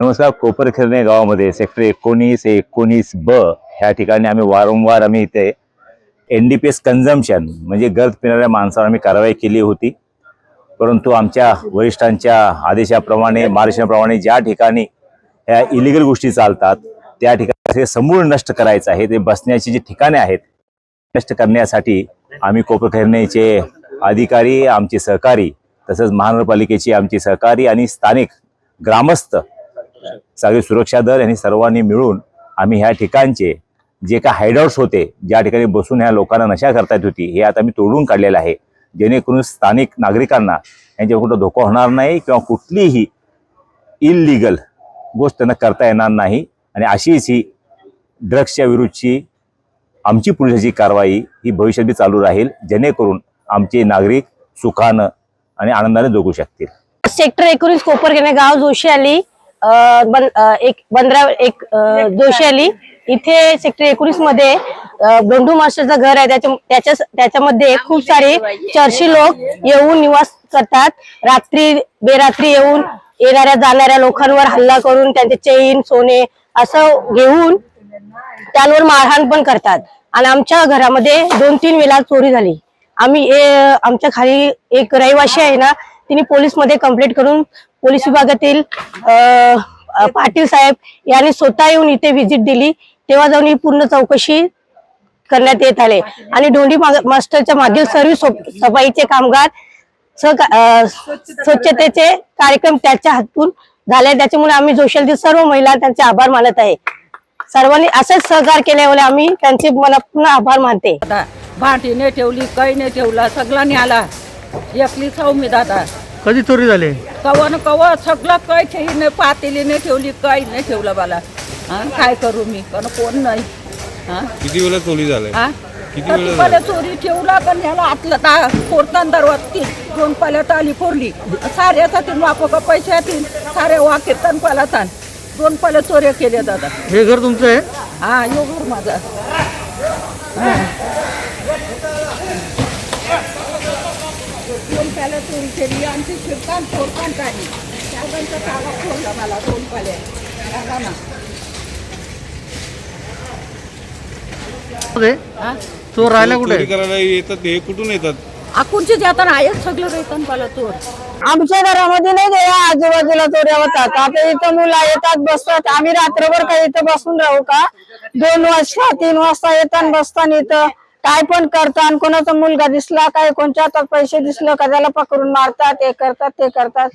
नमस्कार कोपरखिरणे गावामध्ये सेक्टर एकोणीस एकोणीस ब ह्या ठिकाणी आम्ही वारंवार आम्ही इथे N D P S consumption म्हणजे गर्द पिणाऱ्या माणसावर आम्ही कारवाई केली होती. परंतु आमच्या वरिष्ठांच्या आदेशाप्रमाणे मार्गदर्शनाप्रमाणे ज्या ठिकाणी ह्या इलिगल गोष्टी चालतात त्या ठिकाणी समूळ नष्ट करायचं आहे. ते बसण्याची जी ठिकाणे आहेत नष्ट करण्यासाठी आम्ही कोपरखिरणेचे अधिकारी आमचे सहकारी तसंच महानगरपालिकेची आमची सहकारी आणि स्थानिक ग्रामस्थ सगळे सुरक्षा दल यांनी सर्वांनी मिळून आम्ही ह्या ठिकाणचे जे काय हायडआउट्स होते ज्या ठिकाणी बसून ह्या लोकांना नशा करता येत होती हे आता मी तोडून काढलेलं आहे. जेणेकरून स्थानिक नागरिकांना यांच्या कुठं धोका होणार नाही किंवा कुठलीही इलिगल गोष्ट त्यांना करता येणार नाही. आणि अशीच ही ड्रग्सच्या विरुद्धची आमची पोलिसाची कारवाई ही भविष्यात बी चालू राहील जेणेकरून आमचे नागरिक सुखानं आणि आनंदाने जगू शकतील. सेक्टर एकोणीस कोपरखेणे गाव जोशी आली. बन- एक बंदरा एक जोशी आली इथे सेक्टर एकोणीसमध्ये बंडू मास्टरचं घर आहे. त्याच्या त्याच्या त्याच्यामध्ये खूप सारे चर्ची लोक येऊन निवास करतात. रात्री बेरात्री येऊन येणाऱ्या जाणाऱ्या लोकांवर हल्ला करून त्यांचे चेन सोने असं घेऊन त्यांवर मारहाण पण करतात. आणि आमच्या घरामध्ये दोन तीन वेळा चोरी झाली. आम्ही आमच्या खाली एक रहिवाशी आहे ना तिने पोलीसमध्ये कंप्लेंट करून पोलीस विभागातील पाटील साहेब यांनी स्वतः येऊन इथे व्हिजिट दिली. तेव्हा जाऊन ही पूर्ण चौकशी करण्यात येत आले. आणि डोंडी माग- मास्टरच्या मागील सर्व सफ- सफाईचे कामगार स्वच्छतेचे कार्यक्रम त्याच्या हातून झाले. त्याच्यामुळे आम्ही जोशालची सर्व महिला त्यांचे आभार मानत आहे. सर्वांनी असेच सहकार केल्यामुळे आम्ही त्यांचे मला पुन्हा आभार मानते. आता भांडी नाही ठेवली काही नाही ठेवला सगळ्यांनी आला एकली सौमी दादा. कधी चोरी झाली? कवा न कवा सगळं काही ठेवी नाही पातेली नाही ठेवली काही नाही ठेवलं मला. हा काय करू मी? कारण कोण नाही. हा? किती वेळा चोरी झालंय हा? किती मला चोरी ठेवला पण याला आतलं ता फोडताना दरवाज ती दोन पाल्यात आली फोडली. साऱ्याचा तीन वापो का पैसे तीन सारे वाके तन पाला तान दोन पाल्या चोऱ्या केल्या दादा. हे घर तुमचं आहे? हा योगर माझा. पाल्या चोरी केली आमची शिरकान फोडकान काढली त्यानंतर तावा फोडला मला दोन पाल्या ना. हा? चोर राहिला कुठे? चोरी करायला येतात हे कुठून येतात? आकुंची जाताना आहेच सगळं रेतन पाला चोर. आमच्या घरामध्ये नाही गेल्या आजूबाजूला चोऱ्या होतात. आता इथं मुलं येतात बसतात. आम्ही रात्रभर काय इथं बसून राहू का? दोन वाजता तीन वाजता येतात बसतात इथं. काय पण करतात कोणाचा मुलगा दिसला काय कोणच्या हातात पैसे दिसलं का त्याला पकडून मारतात हे करतात ते करतात.